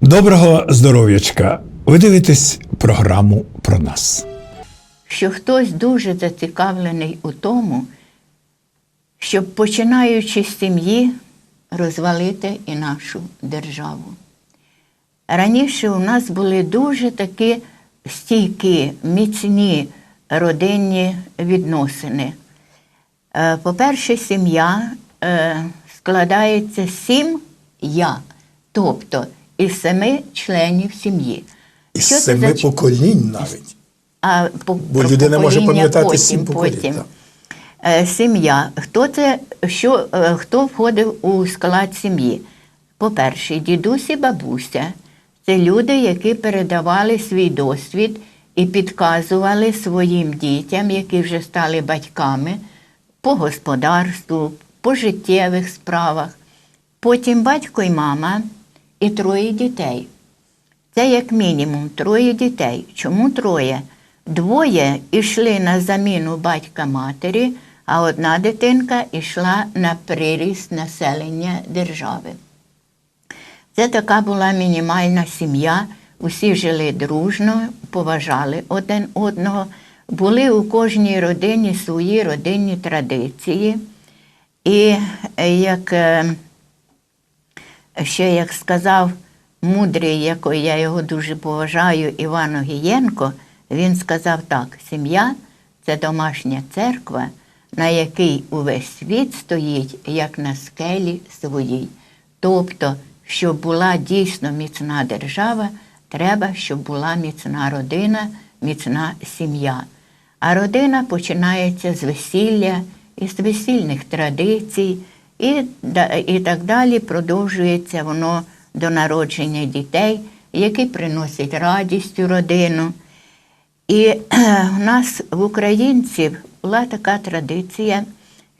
Доброго здоров'ячка! Ви дивитесь програму про нас. що хтось дуже зацікавлений у тому, щоб починаючи з сім'ї розвалити і нашу державу. Раніше у нас були дуже такі стійкі, міцні родинні відносини. Е, По-перше, сім'я е, складається сім я, тобто із семи членів сім'ї. Із Що це семи за поколінь навіть. а по, Бо людина може пам'ятати потім, сім поколінь, потім. Е, Сім'я. Хто це, що, хто входив у склад сім'ї? По-перше, дідусь і бабуся. Це люди, які передавали свій досвід і підказували своїм дітям, які вже стали батьками, по господарству, по життєвих справах. Потім батько і мама і троє дітей. Це як мінімум троє дітей. Чому троє? Двоє йшли на заміну батька матері, а одна дитинка йшла на приріст населення держави. Це така була мінімальна сім'я. Усі жили дружно, поважали один одного. Були у кожній родині свої родинні традиції. І е, як е, ще як сказав мудрий, який я його дуже поважаю, Іван Огієнко, він сказав так: сім'я це домашня церква, на якій увесь світ стоїть, як на скелі своїй. Тобто, щоб була дійсно міцна держава, треба, щоб була міцна родина, міцна сім'я. А родина починається з весілля, із весільних традицій, і, і так далі продовжується воно до народження дітей, які приносять радість у родину. І в нас в українців була така традиція,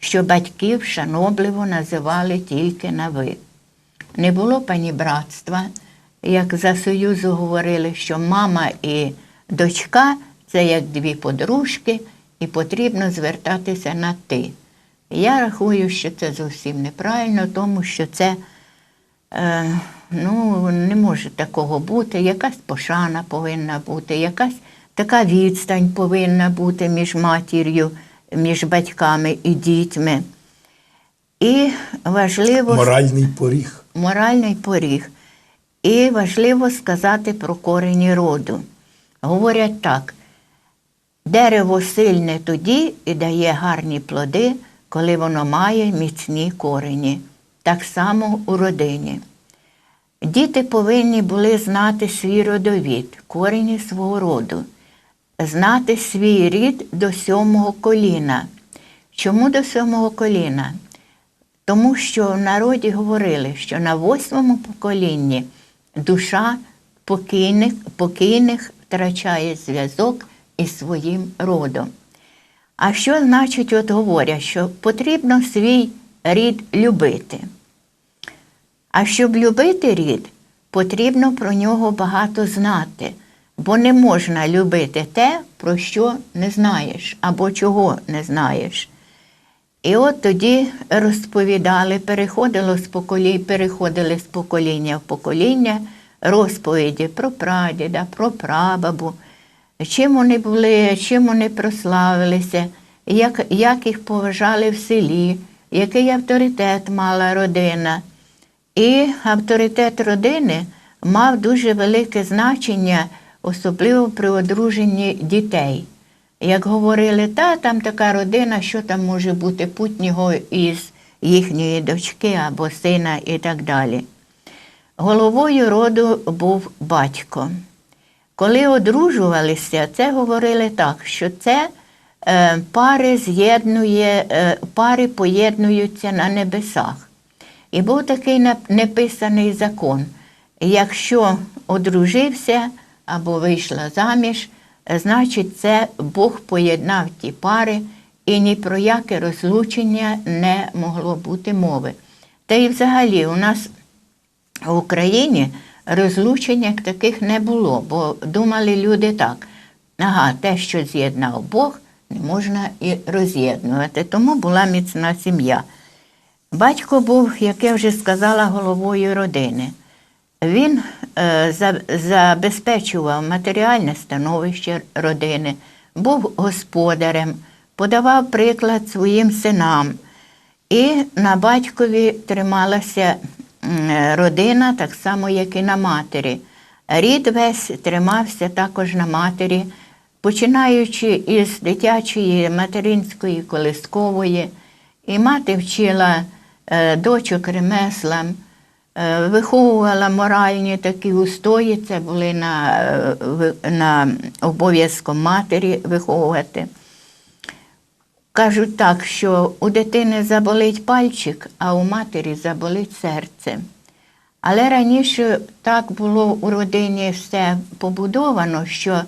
що батьків шанобливо називали тільки на ви. Не було панібратства, як за Союзу говорили, що мама і дочка це як дві подружки, і потрібно звертатися на ти. Я рахую, що це зовсім неправильно, тому що це е, ну, не може такого бути. Якась пошана повинна бути, якась така відстань повинна бути між матір'ю, між батьками і дітьми. І важливо Моральний поріг. моральний поріг. І важливо сказати про корені роду. Говорять так: дерево сильне тоді і дає гарні плоди, коли воно має міцні корені. Так само у родині. Діти повинні були знати свій родовід, корені свого роду, знати свій рід до сьомого коліна. Чому до сьомого коліна? Тому що в народі говорили, що на восьмому поколінні душа покійних, покійних втрачає зв'язок із своїм родом. А що значить, от говорять, що потрібно свій рід любити? А щоб любити рід, потрібно про нього багато знати, бо не можна любити те, про що не знаєш або чого не знаєш. І от тоді розповідали, переходило з поколінь, переходили з покоління в покоління розповіді про прадіда, про прабабу, чим вони були, чим вони прославилися, як, як їх поважали в селі, який авторитет мала родина. І авторитет родини мав дуже велике значення, особливо при одруженні дітей. Як говорили, та там така родина, що там може бути путнього із їхньої дочки або сина і так далі. Головою роду був батько. Коли одружувалися, це говорили так, що це е, пари з'єднує, е, пари поєднуються на небесах. І був такий неписаний закон. Якщо одружився або вийшла заміж, значить, це Бог поєднав ті пари, і ні про яке розлучення не могло бути мови. Та й взагалі у нас в Україні розлучень таких не було, бо думали люди так. Ага, те, що з'єднав Бог, не можна і роз'єднувати. Тому була міцна сім'я. Батько був, як я вже сказала, головою родини. Він е, забезпечував матеріальне становище родини, був господарем, подавав приклад своїм синам. І на батькові трималася родина, так само, як і на матері. Рід весь тримався також на матері, починаючи із дитячої материнської колискової. І мати вчила е, дочок ремеслам, виховувала моральні такі устої, це були на, е, на обов'язком матері виховувати. Кажуть так, що у дитини заболить пальчик, а у матері заболить серце. Але раніше так було у родині все побудовано, що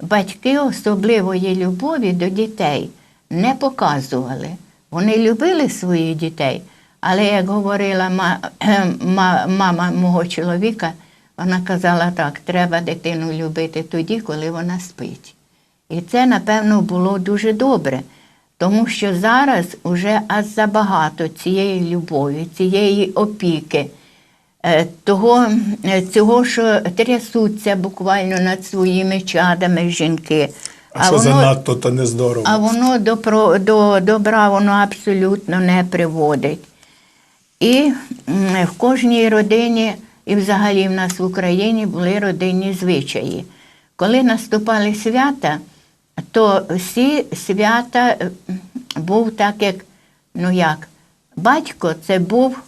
батьки особливої любові до дітей не показували. Вони любили своїх дітей, але як говорила ма- ма- мама мого чоловіка, вона казала так: треба дитину любити тоді, коли вона спить. І це, напевно, було дуже добре, тому що зараз уже аж забагато цієї любові, цієї опіки, е, того, е, цього, що трясуться буквально над своїми чадами жінки. А, що занадто, то не здорово. А воно до, до добра воно абсолютно не приводить. І в кожній родині, і взагалі в нас в Україні були родинні звичаї. Коли наступали свята, то всі свята е, був так, як, ну як, батько це був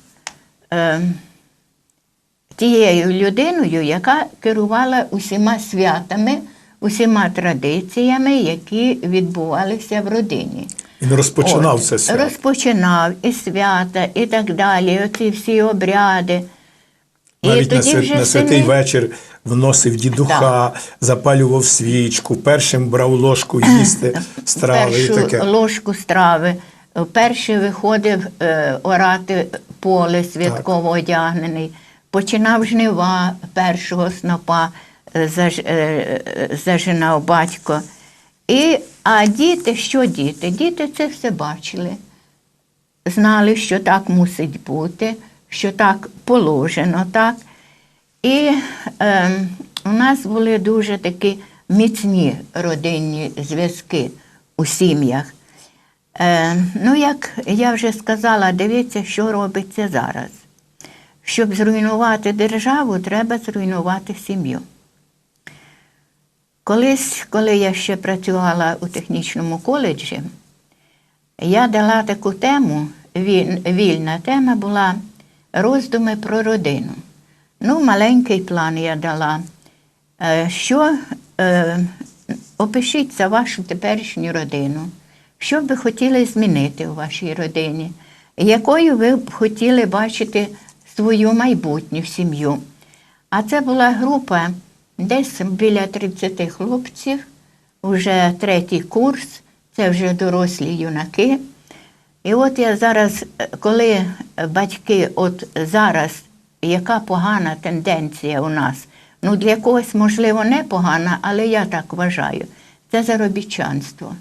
е, тією людиною, яка керувала усіма святами, усіма традиціями, які відбувалися в родині. Він розпочинав От, це свято. Розпочинав і свята, і так далі, оці всі обряди. Навіть на, тоді вже на святий сини- вечір вносив дідуха, запалював свічку, першим брав ложку їсти страви і таке. ложку страви. Перший виходив е, орати поле святково одягнений, починав жнива першого снопа, е, заж, е, е, зажинав батько. І, а діти, що діти? Діти це все бачили. Знали, що так мусить бути, що так положено, так. І е, у нас були дуже такі міцні родинні зв'язки у сім'ях. Е, ну, як я вже сказала, дивіться, що робиться зараз. Щоб зруйнувати державу, треба зруйнувати сім'ю. Колись, коли я ще працювала у технічному коледжі, я дала таку тему, вільна тема була роздуми про родину. Ну, маленький план я дала. Е, Що е, опишіться вашу теперішню родину, що б ви хотіли змінити у вашій родині, якою ви б хотіли бачити свою майбутню сім'ю. А це була група десь біля 30 хлопців, вже третій курс, це вже дорослі юнаки. І от я зараз, коли батьки, от зараз, яка погана тенденція у нас, ну для когось, можливо, не погана, але я так вважаю, це заробітчанство,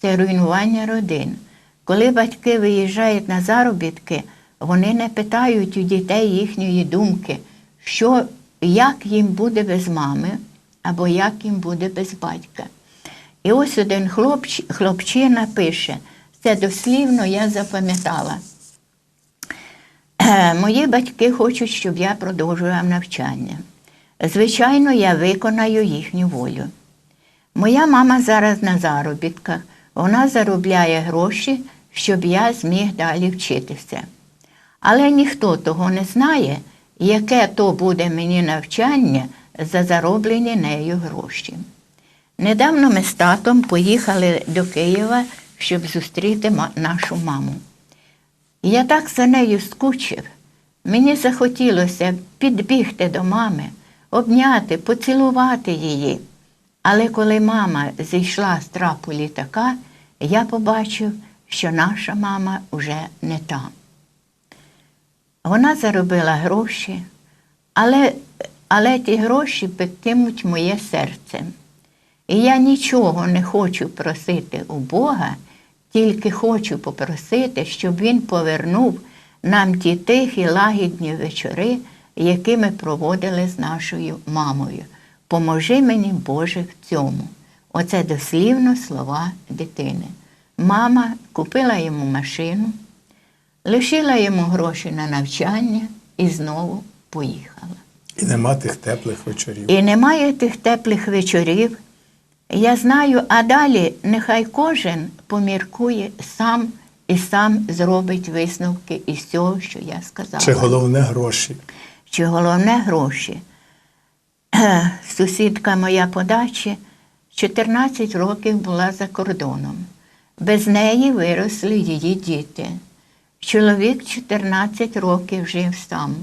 це руйнування родин. Коли батьки виїжджають на заробітки, вони не питають у дітей їхньої думки, що, як їм буде без мами, або як їм буде без батька. І ось один хлопч, хлопчина пише, це дослівно я запам'ятала. «Е, Мої батьки хочуть, щоб я продовжував навчання. Звичайно, я виконаю їхню волю. Моя мама зараз на заробітках, вона заробляє гроші, щоб я зміг далі вчитися. Але ніхто того не знає, яке то буде мені навчання за зароблені нею гроші. Недавно ми з татом поїхали до Києва, щоб зустріти нашу маму. Я так за нею скучив. Мені захотілося підбігти до мами, обняти, поцілувати її. Але коли мама зійшла з трапу літака, я побачив, що наша мама вже не там. Вона заробила гроші, але але ті гроші пектимуть моє серце. І я нічого не хочу просити у Бога, тільки хочу попросити, щоб Він повернув нам ті тихі лагідні вечори, які ми проводили з нашою мамою. Поможи мені, Боже, в цьому. Оце дослівно слова дитини. Мама купила йому машину, лишила йому гроші на навчання і знову поїхала. І нема тих теплих вечорів. І немає тих теплих вечорів. Я знаю, а далі нехай кожен поміркує сам і сам зробить висновки із цього, що я сказала. Чи головне гроші? Чи головне гроші. Сусідка моя по дачі 14 років була за кордоном. Без неї виросли її діти. Чоловік 14 років жив сам.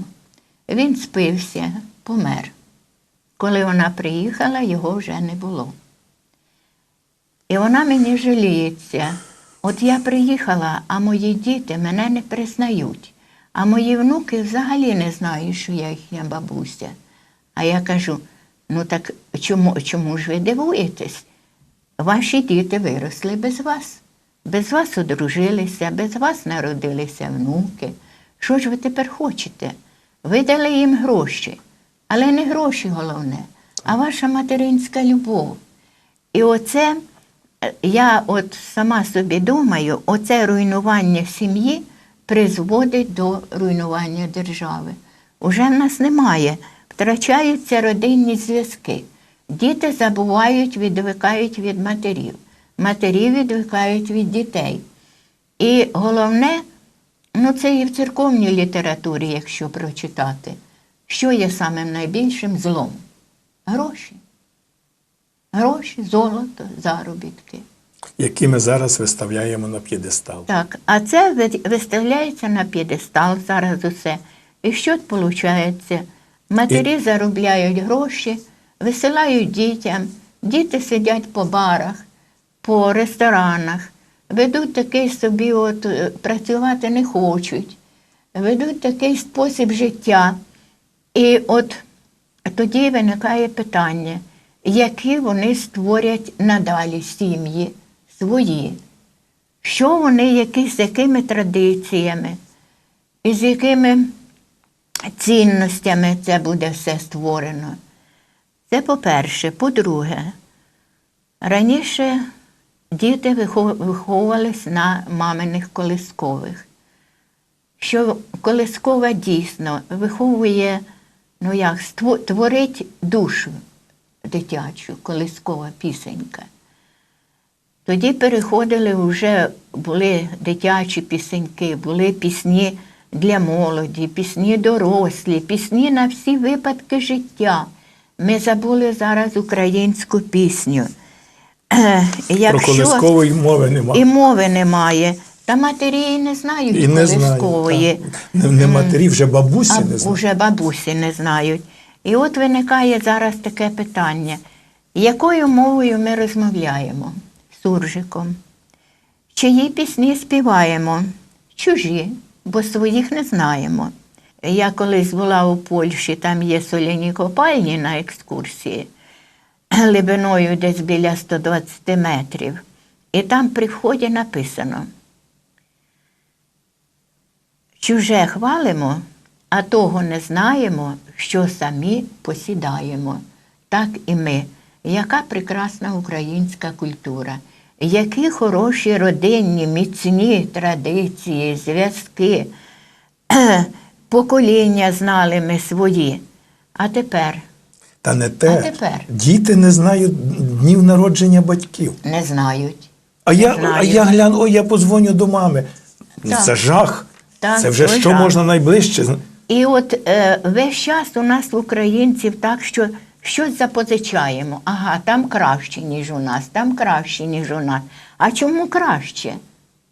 Він спився, помер. Коли вона приїхала, його вже не було. І вона мені жаліється. От я приїхала, а мої діти мене не признають. А мої внуки взагалі не знають, що я їхня бабуся. А я кажу: ну так чому, чому ж ви дивуєтесь? Ваші діти виросли без вас. Без вас одружилися, без вас народилися внуки. Що ж ви тепер хочете? Ви дали їм гроші, але не гроші головне, а ваша материнська любов. І оце е, я от сама собі думаю, оце руйнування сім'ї призводить до руйнування держави. Уже в нас немає, втрачаються родинні зв'язки. Діти забувають, відвикають від матерів, матері відвикають від дітей. І головне, ну це і в церковній літературі, якщо прочитати, що є самим найбільшим злом? Гроші. Гроші, золото, заробітки. які ми зараз виставляємо на п'єдестал. Так, а це виставляється на п'єдестал зараз усе. І що виходить? Матері заробляють гроші, висилають дітям, діти сидять по барах, по ресторанах, ведуть такий собі, от е, працювати не хочуть, ведуть такий спосіб життя. І от тоді виникає питання, які вони створять надалі сім'ї свої. Що вони, які, з якими традиціями, і з якими цінностями це буде все створено. Це по-перше. По-друге, раніше діти вихов- виховувались на маминих колискових. Що колискова дійсно виховує, ну як, ство- творить душу дитячу, колискова пісенька. Тоді переходили вже були дитячі пісеньки, були пісні для молоді, пісні дорослі, пісні на всі випадки життя. Ми забули зараз українську пісню. Про колискової мови немає. і мови немає, та матері і не знають І не колискової. Не, не матері, вже бабусі А не знають. уже бабусі не знають. І от виникає зараз таке питання: якою мовою ми розмовляємо суржиком? Чиї пісні співаємо? Чужі, бо своїх не знаємо. Я колись була у Польщі, там є соляні копальні на екскурсії, глибиною десь біля 120 метрів. І там при вході написано: Чуже хвалимо, а того не знаємо, що самі посідаємо. Так і ми. Яка прекрасна українська культура, які хороші родинні, міцні традиції, зв'язки, покоління знали ми свої. А тепер Та не те. А тепер? Діти не знають днів народження батьків. не знають. А я, знаю. а я гляну, ой, я подзвоню до мами. Так. Це жах. Так, це вже що жах. можна найближче. І от е, весь час у нас українців так, що щось запозичаємо. Ага, там краще, ніж у нас, там краще, ніж у нас. А чому краще?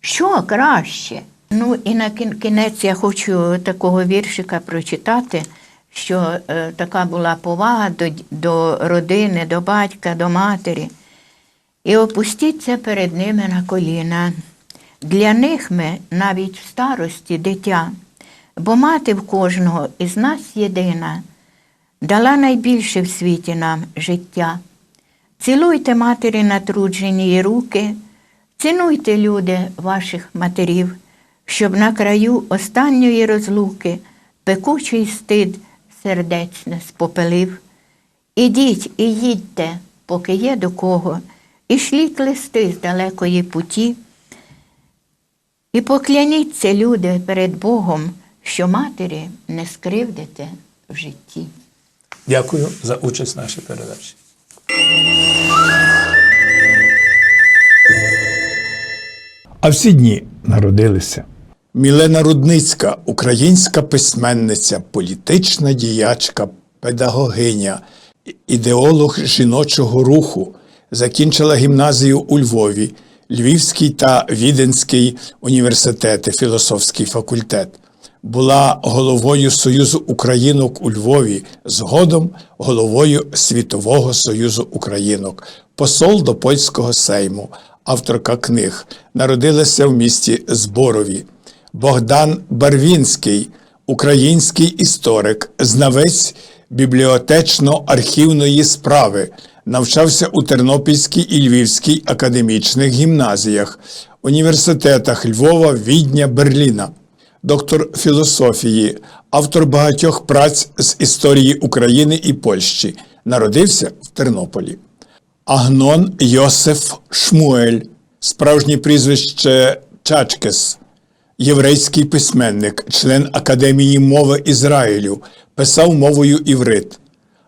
Що краще? Ну і на кін- кінець я хочу такого віршика прочитати, що е, така була повага до, до родини, до батька, до матері. І опустіться перед ними на коліна. Для них ми навіть в старості дитя, бо мати в кожного із нас єдина. дала найбільше в світі нам життя. Цілуйте матері натруджені руки, цінуйте, люди, ваших матерів, щоб на краю останньої розлуки пекучий стид сердець не спопелив. Ідіть і їдьте, поки є до кого, і шліть листи з далекої путі. І покляніться, люди, перед Богом, що матері не скривдите в житті. Дякую за участь в нашій передачі. А всі дні народилися. Мілена Рудницька, українська письменниця, політична діячка, педагогиня, ідеолог жіночого руху, закінчила гімназію у Львові, Львівський та Віденський університети, філософський факультет. Була головою Союзу Українок у Львові, згодом головою Світового Союзу Українок, посол до польського сейму, авторка книг, народилася в місті Зборові. Богдан Барвінський, український історик, знавець бібліотечно-архівної справи, навчався у Тернопільській і Львівській академічних гімназіях, університетах Львова, Відня, Берліна доктор філософії, автор багатьох праць з історії України і Польщі, народився в Тернополі. Агнон Йосиф Шмуель, справжнє прізвище Чачкес, єврейський письменник, член Академії мови Ізраїлю, писав мовою іврит,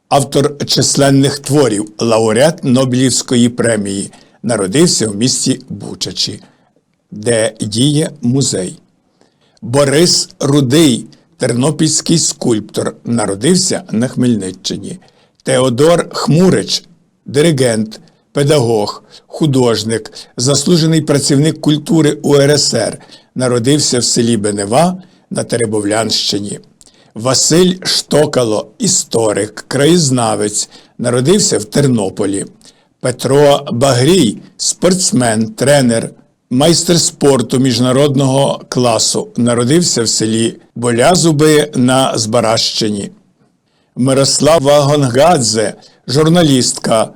автор численних творів, лауреат Нобелівської премії, народився в місті Бучачі, де діє музей. Борис Рудий, тернопільський скульптор, народився на Хмельниччині. Теодор Хмурич, диригент, педагог, художник, заслужений працівник культури УРСР, народився в селі Бенева на Теребовлянщині. Василь Штокало, історик, краєзнавець, народився в Тернополі. Петро Багрій, спортсмен, тренер, майстер спорту міжнародного класу, народився в селі Болязуби на Збаращині. Мирослава Гонгадзе, журналістка,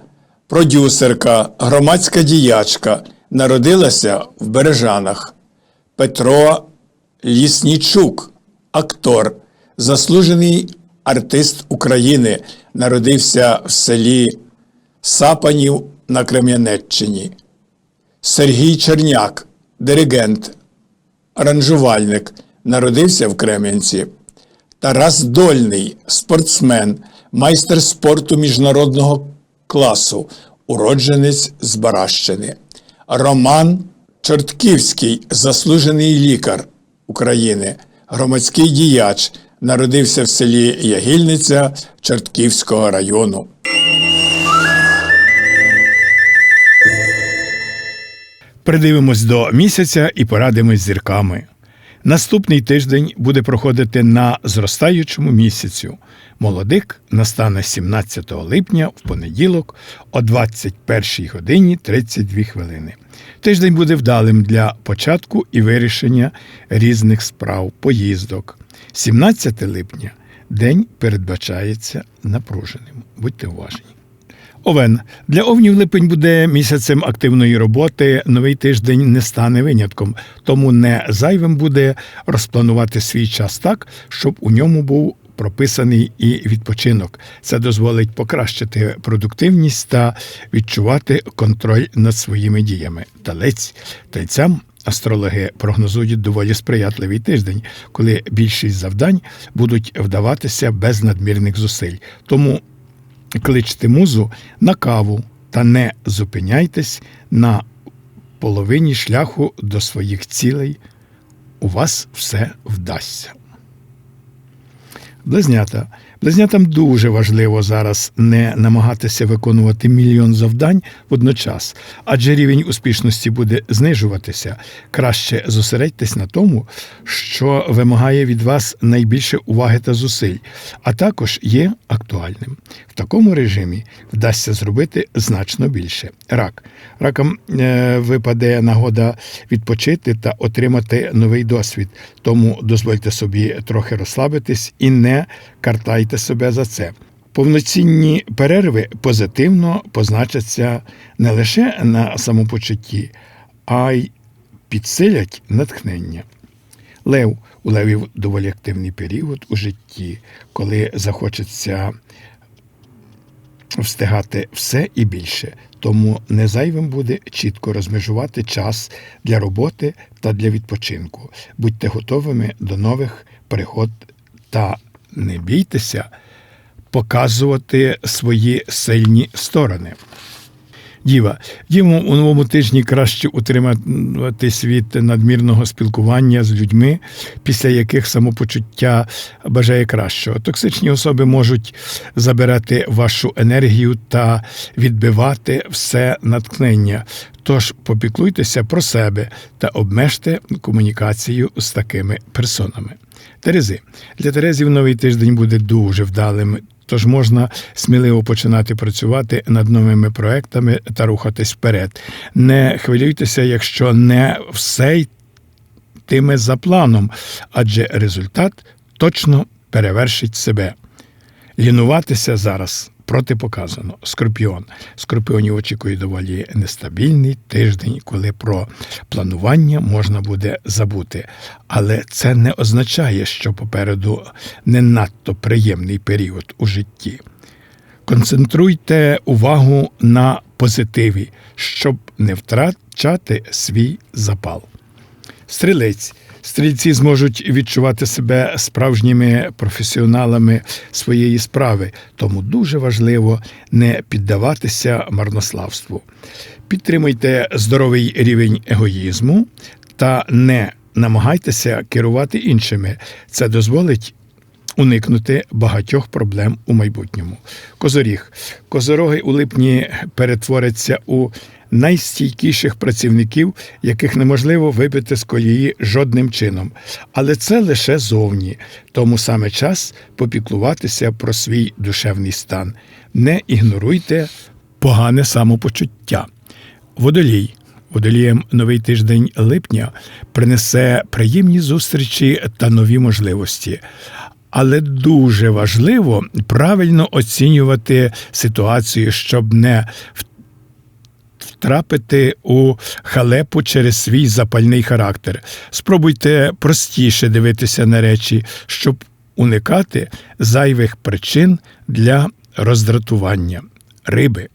продюсерка, громадська діячка, народилася в Бережанах. Петро Ліснічук, актор, заслужений артист України, народився в селі Сапанів на Крем'янеччині. Сергій Черняк, диригент, аранжувальник, народився в Крем'янці. Тарас Дольний, спортсмен, майстер спорту міжнародного класу, уродженець з Баращини. Роман Чортківський, заслужений лікар України, громадський діяч, народився в селі Ягільниця Чортківського району. Придивимось до місяця і порадимось з зірками. Наступний тиждень буде проходити на зростаючому місяцю. Молодик настане 17 липня в понеділок о 21 годині 32 хвилини. Тиждень буде вдалим для початку і вирішення різних справ, поїздок. 17 липня день передбачається напруженим. Будьте уважні. Овен для овнів липень буде місяцем активної роботи. Новий тиждень не стане винятком, тому не зайвим буде розпланувати свій час так, щоб у ньому був прописаний і відпочинок. Це дозволить покращити продуктивність та відчувати контроль над своїми діями. Талець тайцям. Астрологи прогнозують доволі сприятливий тиждень, коли більшість завдань будуть вдаватися без надмірних зусиль. Тому кличте музу на каву та не зупиняйтесь на половині шляху до своїх цілей. У вас все вдасться. Близнята. Близнятам дуже важливо зараз не намагатися виконувати мільйон завдань водночас, адже рівень успішності буде знижуватися. Краще зосередьтесь на тому, що вимагає від вас найбільше уваги та зусиль, а також є актуальним. В такому режимі вдасться зробити значно більше. Рак. Ракам е, випаде нагода відпочити та отримати новий досвід, тому дозвольте собі трохи розслабитись і не картайте себе за це. Повноцінні перерви позитивно позначаться не лише на самопочутті, а й підсилять натхнення. Лев у левів доволі активний період у житті, коли захочеться встигати все і більше. Тому не зайвим буде чітко розмежувати час для роботи та для відпочинку. Будьте готовими до нових пригод та не бійтеся показувати свої сильні сторони. Діва, дівам у новому тижні краще утриматись від надмірного спілкування з людьми, після яких самопочуття бажає кращого. Токсичні особи можуть забирати вашу енергію та відбивати все натхнення. Тож попіклуйтеся про себе та обмежте комунікацію з такими персонами. Терези для Терезів новий тиждень буде дуже вдалим. Тож можна сміливо починати працювати над новими проектами та рухатись вперед. Не хвилюйтеся, якщо не все йтиме за планом, адже результат точно перевершить себе. Лінуватися зараз протипоказано. Скорпіон. Скорпіонів очікує доволі нестабільний тиждень, коли про планування можна буде забути. Але це не означає, що попереду не надто приємний період у житті. Концентруйте увагу на позитиві, щоб не втрачати свій запал. Стрілець. Стрільці зможуть відчувати себе справжніми професіоналами своєї справи, тому дуже важливо не піддаватися марнославству. Підтримуйте здоровий рівень егоїзму та не намагайтеся керувати іншими. Це дозволить уникнути багатьох проблем у майбутньому. Козоріг. Козороги у липні перетворяться у найстійкіших працівників, яких неможливо вибити з колії жодним чином. Але це лише зовні, тому саме час попіклуватися про свій душевний стан. Не ігноруйте погане самопочуття. Водолій. Водолієм новий тиждень липня принесе приємні зустрічі та нові можливості. Але дуже важливо правильно оцінювати ситуацію, щоб не втрапити у халепу через свій запальний характер. Спробуйте простіше дивитися на речі, щоб уникати зайвих причин для роздратування. Риби.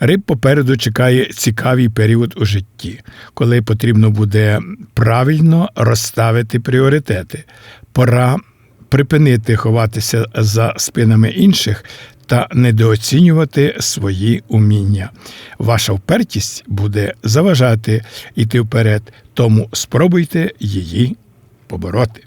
Риб попереду чекає цікавий період у житті, коли потрібно буде правильно розставити пріоритети. Пора припинити ховатися за спинами інших та недооцінювати свої уміння. Ваша впертість буде заважати йти вперед, тому спробуйте її побороти.